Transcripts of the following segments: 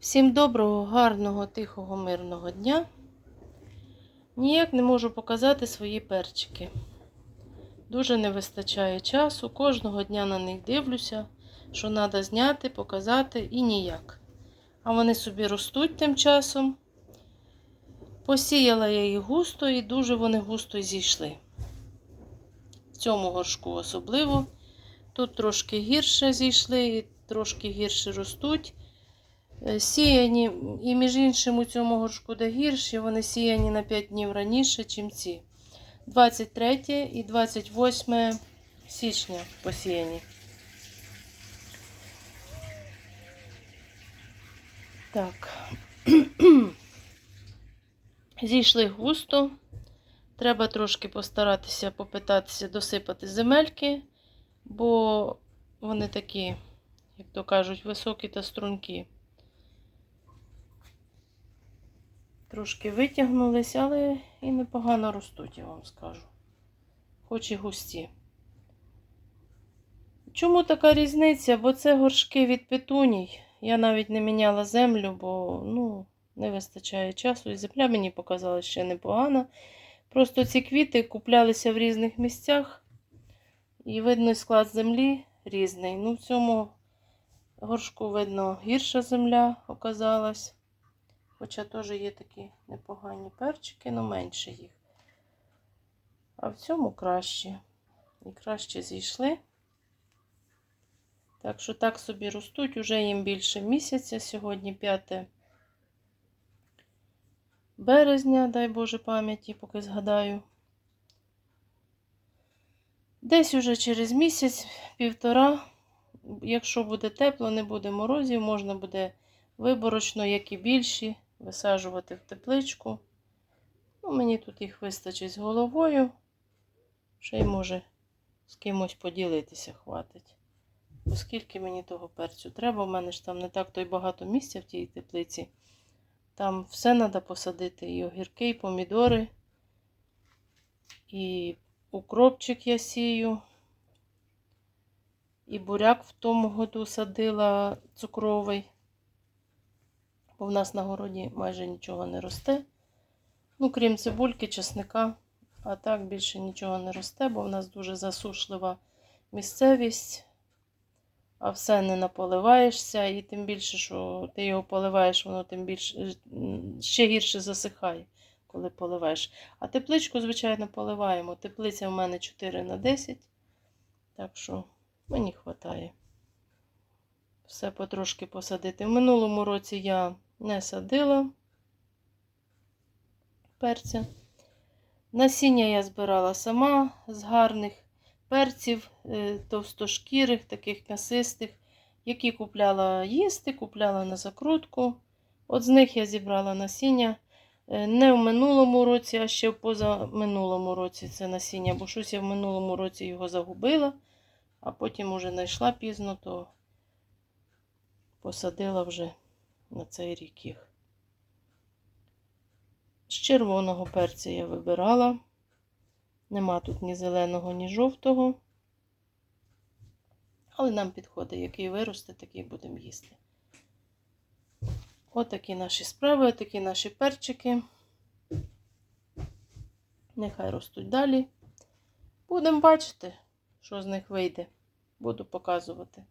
Всім доброго, гарного, тихого, мирного дня. Ніяк не можу показати свої перчики. Дуже не вистачає часу. Кожного дня на них дивлюся, що треба зняти, показати і ніяк. А вони собі ростуть тим часом. Посіяла я їх густо і дуже вони густо зійшли. В цьому горшку особливо. Тут трошки гірше зійшли, трошки гірше ростуть. Е, Сіяні, і між іншим у цьому горшку де гірші, вони сіяні на 5 днів раніше, ніж ці. 23 і 28 січня посіяні. Так. Зійшли густо. Треба трошки постаратися попитатися досипати земельки, бо вони такі, як то кажуть, високі та стрункі. Трошки витягнулись, але і непогано ростуть, я вам скажу. Хоч і густі. Чому така різниця? Бо це горшки від петуній. Я навіть не міняла землю, бо ну, не вистачає часу. І земля мені показалася ще непогана. Просто ці квіти куплялися в різних місцях. І видно склад землі різний. Ну, в цьому горшку, видно, гірша земля оказалась. Хоча теж є такі непогані перчики, але менше їх. А в цьому краще. І краще зійшли. Так що так собі ростуть, уже їм більше місяця. Сьогодні 5 березня, дай Боже пам'яті, поки згадаю. Десь уже через місяць, півтора, якщо буде тепло, не буде морозів, можна буде виборочно, як і більші, висаджувати в тепличку. Ну, мені тут їх вистачить з головою. Ще й може з кимось поділитися хватить. Оскільки мені того перцю треба, в мене ж там не так то й багато місця в тій теплиці. Там все треба посадити. І огірки, і помідори, і укропчик я сію. І буряк в тому году садила цукровий бо в нас на городі майже нічого не росте. Ну, крім цибульки, чесника, а так більше нічого не росте, бо в нас дуже засушлива місцевість, а все не наполиваєшся, і тим більше, що ти його поливаєш, воно тим більше ще гірше засихає, коли поливаєш. А тепличку, звичайно, поливаємо. Теплиця в мене 4 на 10, так що мені вистачає. Все потрошки посадити. В минулому році я не садила перця. Насіння я збирала сама з гарних перців, е, товстошкірих, таких м'ясистих, які купляла їсти, купляла на закрутку. От з них я зібрала насіння. Е, Не в минулому році, а ще в позаминулому році це насіння, бо щось я в минулому році його загубила, а потім уже знайшла пізно, то посадила вже на цей рік їх. З червоного перця я вибирала. Нема тут ні зеленого, ні жовтого. Але нам підходить, який виросте, такий будемо їсти. Отакі наші справи, отакі наші перчики. Нехай ростуть далі. Будемо бачити, що з них вийде. Буду показувати.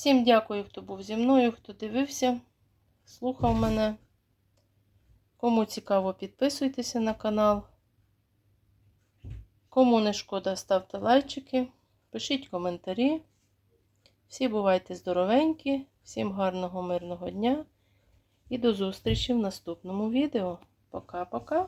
Всім дякую, хто був зі мною, хто дивився, слухав мене. Кому цікаво, підписуйтеся на канал. Кому не шкода, ставте лайчики, пишіть коментарі. Всі бувайте здоровенькі, всім гарного, мирного дня і до зустрічі в наступному відео. Пока-пока!